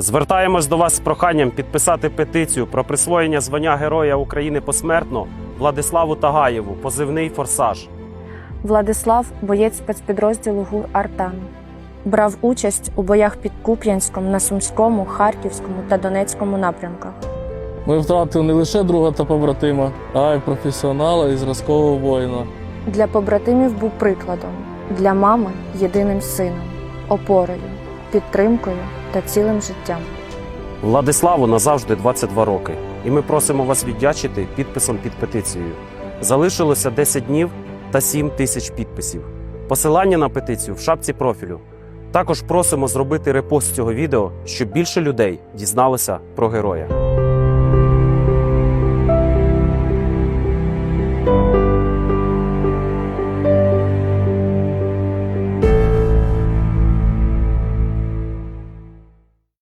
Звертаємось до вас з проханням підписати петицію про присвоєння звання Героя України посмертно Владиславу Тагаєву, позивний Форсаж. Владислав боєць спецпідрозділу ГУР Артан. Брав участь у боях під Куп'янськом на Сумському, Харківському та Донецькому напрямках. Ми втратили не лише друга та побратима, а й професіонала і зразкового воїна. Для побратимів був прикладом, для мами єдиним сином, опорою, підтримкою та цілим життям. Владиславу назавжди 22 роки, і ми просимо вас віддячити підписом під петицією. Залишилося 10 днів та 7 тисяч підписів. Посилання на петицію в шапці профілю. Також просимо зробити репост цього відео, щоб більше людей дізналися про героя.